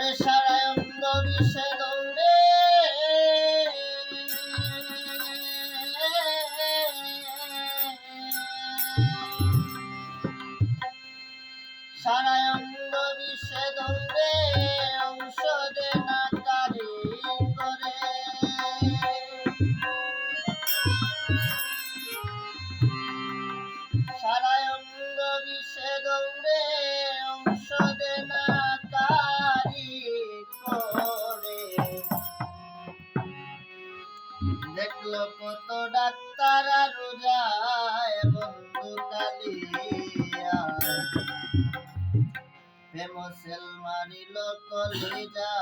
ওরে সারা কত ডাক্তার রোজায় বন্ধু কালিয়া। প্রেম সেল মারিল কলিজা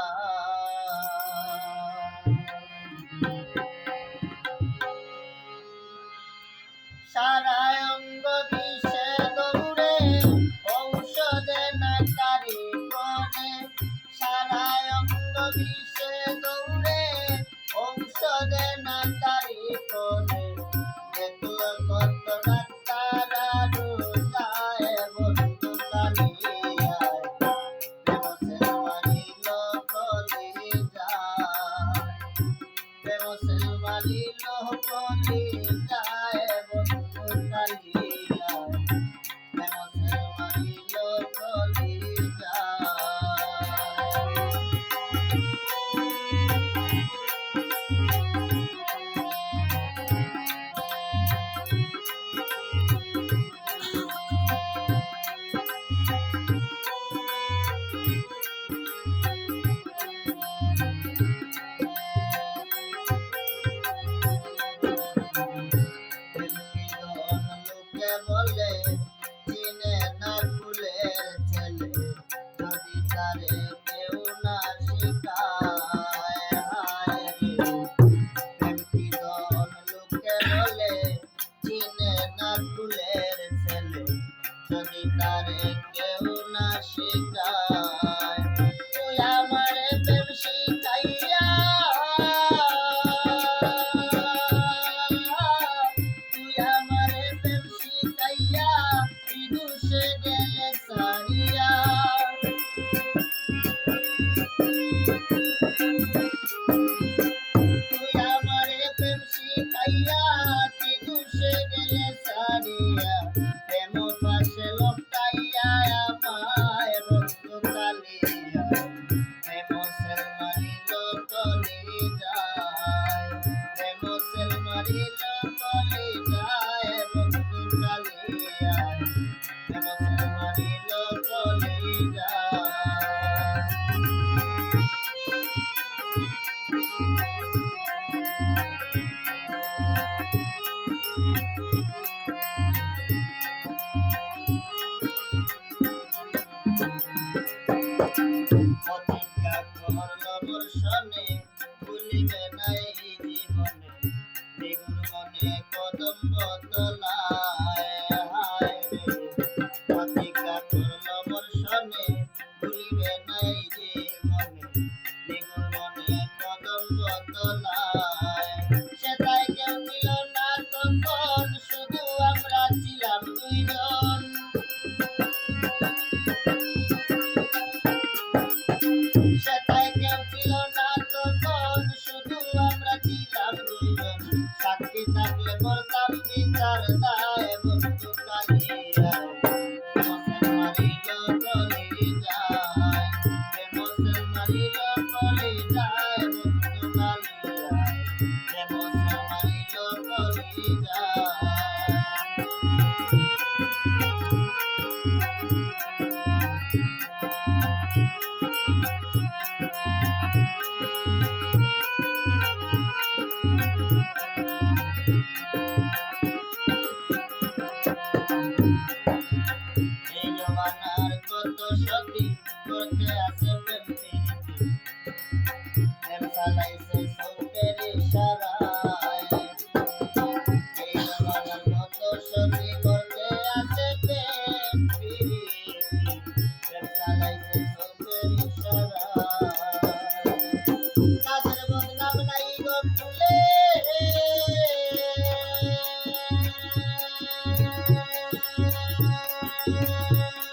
সাক্ষী থাকলে করতাম বিচার দায় বন্ধু কাজে।